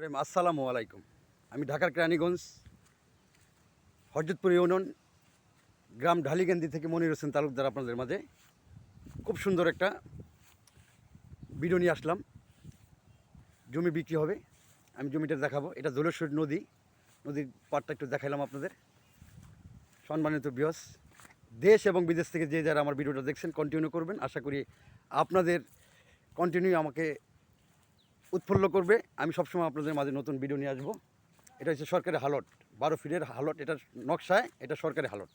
রহিম, আসসালামু আলাইকুম। আমি ঢাকার কেরানীগঞ্জ হরজতপুর ইউনিয়ন গ্রাম ঢালিকান্দি থেকে মনির হোসেন তালুকদার আপনাদের মাঝে খুব সুন্দর একটা ভিডিও নিয়ে আসলাম। জমি বিক্রি হবে আমি জমিটা দেখাবো। এটা জলেশ্বর নদী নদীর পাড়টা একটু দেখাইলাম আপনাদের। সম্মানিত বিয়স দেশ এবং বিদেশ থেকে যে যারা আমার ভিডিওটা দেখছেন কন্টিনিউ করবেন। আশা করি আপনাদের কন্টিনিউ আমাকে উৎফুল্ল করবে। আমি সবসময় আপনাদের মাঝে নতুন ভিডিও নিয়ে আসব। এটা হচ্ছে সরকারি হালট। বারো ফিটের হালট এটা নকশায় এটা সরকারি হালট।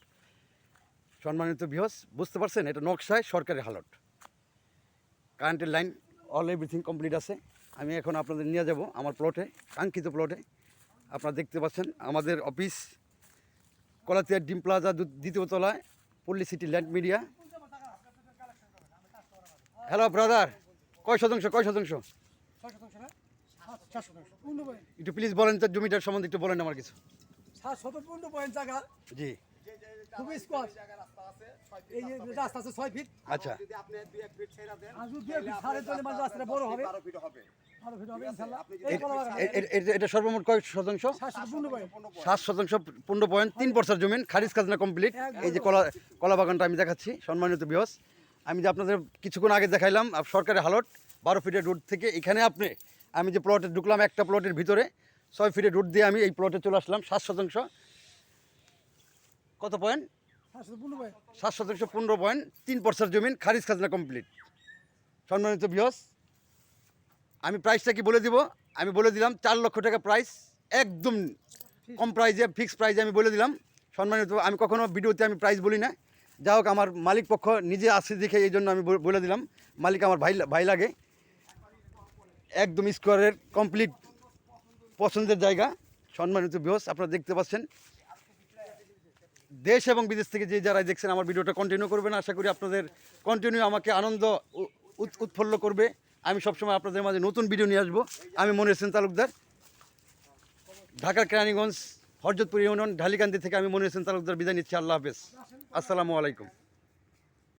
সম্মানিত বিহস বুঝতে পারছেন? এটা নকশায় সরকারি হালট। কারেন্টের লাইন অল এভরিথিং কমপ্লিট আছে। আমি এখন আপনাদের নিয়ে যাব আমার প্লটে কাঙ্ক্ষিত প্লটে আপনারা দেখতে পাচ্ছেন, আমাদের অফিস কলাতিয়ার ডিম প্লাজা দ্বিতীয় তলায়, Palli city land media hello brother কয় শতাংশ কয় শতাংশ? শতাংশ না? সাত শতাংশ। পূর্ণ পয়েন্ট। একটু প্লিজ বলেন তো জমিটার সম্বন্ধে একটু বলেন আমার কিছু। সাত শত পূর্ণ পয়েন্ট জায়গা। জি। খুবই স্কোয়ার এই রাস্তা আছে ছয় ফিট আচ্ছা। যদি আপনি দুই এক ফিট ছেড়ে দেন আর যদি এক ফিট ছাড়ে তাহলে মানে রাস্তাটা বড় হবে। বারো ফিট হবে। আরও ফিট হবে ইনশাল্লাহ। আপনি এই কলা বাগান এ- এ- এ- এটা সর্বমোট কয় শতাংশ? সাত শতাংশ পনেরো পয়েন্ট তিন বছর জমিন খারিজ খাজনা কমপ্লিট এই যে কলা কলা বাগানটা আমি দেখাচ্ছি সম্মানিত বিহস আমি যে আপনাদের কিছুক্ষণ আগে দেখাইলাম সরকারের সরকারি হালট বারো ফিটের রোড থেকে এখানে আপনি, আমি যে প্লটে ঢুকলাম, একটা প্লটের ভিতরে, ছয় ফিটের রোড দিয়ে আমি এই প্লটে চলে আসলাম, সাত শতাংশ। কত পয়েন্ট সাত শতাংশ পনেরো পয়েন্ট তিন পার্সেন্ট জমিন খারিজ খাজনা কমপ্লিট সম্মানিত বিহস আমি প্রাইসটা কি বলে দিব? আমি বলে দিলাম, চার লক্ষ টাকা প্রাইস একদম কম প্রাইজে ফিক্স প্রাইজে আমি বলে দিলাম। সম্মানিত, আমি কখনো ভিডিওতে আমি প্রাইস বলি না। যা হোক, আমার মালিক পক্ষ নিজে আসছে দেখে এই জন্য আমি বলে দিলাম। মালিক আমার ভাই ভাই লাগে। একদম স্কোয়ারের কমপ্লিট পছন্দের জায়গা। সম্মানিত বিহস আপনারা দেখতে পাচ্ছেন। দেশ এবং বিদেশ থেকে যে যারা দেখছেন আমার ভিডিওটা কন্টিনিউ করবেন। আশা করি আপনাদের কন্টিনিউ আমাকে আনন্দ উৎফুল্ল করবে। আমি সবসময় আপনাদের মাঝে নতুন ভিডিও নিয়ে আসব। আমি মনে হোসেন তালুকদার। ঢাকার কেরানীগঞ্জ, হরজতপুর ইউনিয়ন ঢালিকান্দি থেকে আমি মনে হোসেন তালুকদার বিদায় নিচ্ছি। আল্লাহ হাফেজ। আসসালামু আলাইকুম।